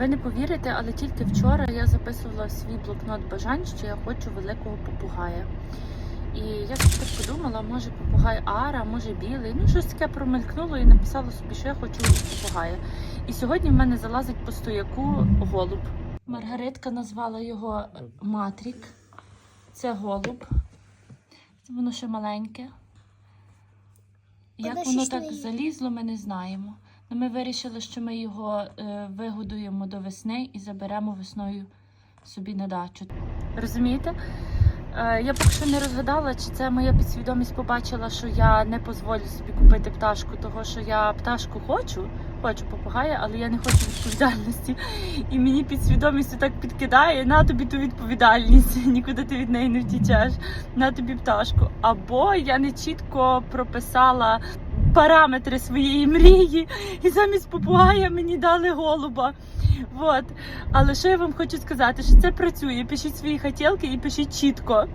Ви не повірите, але тільки вчора я записувала в свій блокнот бажань, що я хочу великого попугая. І я так подумала, може попугай Ара, може білий. Ну, щось таке промелькнуло і написала собі, що я хочу попугая. І сьогодні в мене залазить по стояку голуб. Маргаритка назвала його Матрік. Це голуб. Це воно ще маленьке. Як Воно так залізло, ми не знаємо. Ну, ми вирішили, що ми його е, вигодуємо до весни і заберемо весною собі на дачу. Розумієте? Е, я поки що не розгадала, чи це моя підсвідомість побачила, що я не дозволю собі купити пташку, того що я пташку хочу, хочу попугая, але я не хочу відповідальності. І мені підсвідомість так підкидає, на тобі ту відповідальність, нікуди ти від неї не втічеш, на тобі пташку. Або я не чітко прописала параметри своєї мрії, і замість попугая мені дали голуба. Вот. Але що я вам хочу сказати, що це працює. Пишіть свої хотілки і пишіть чітко.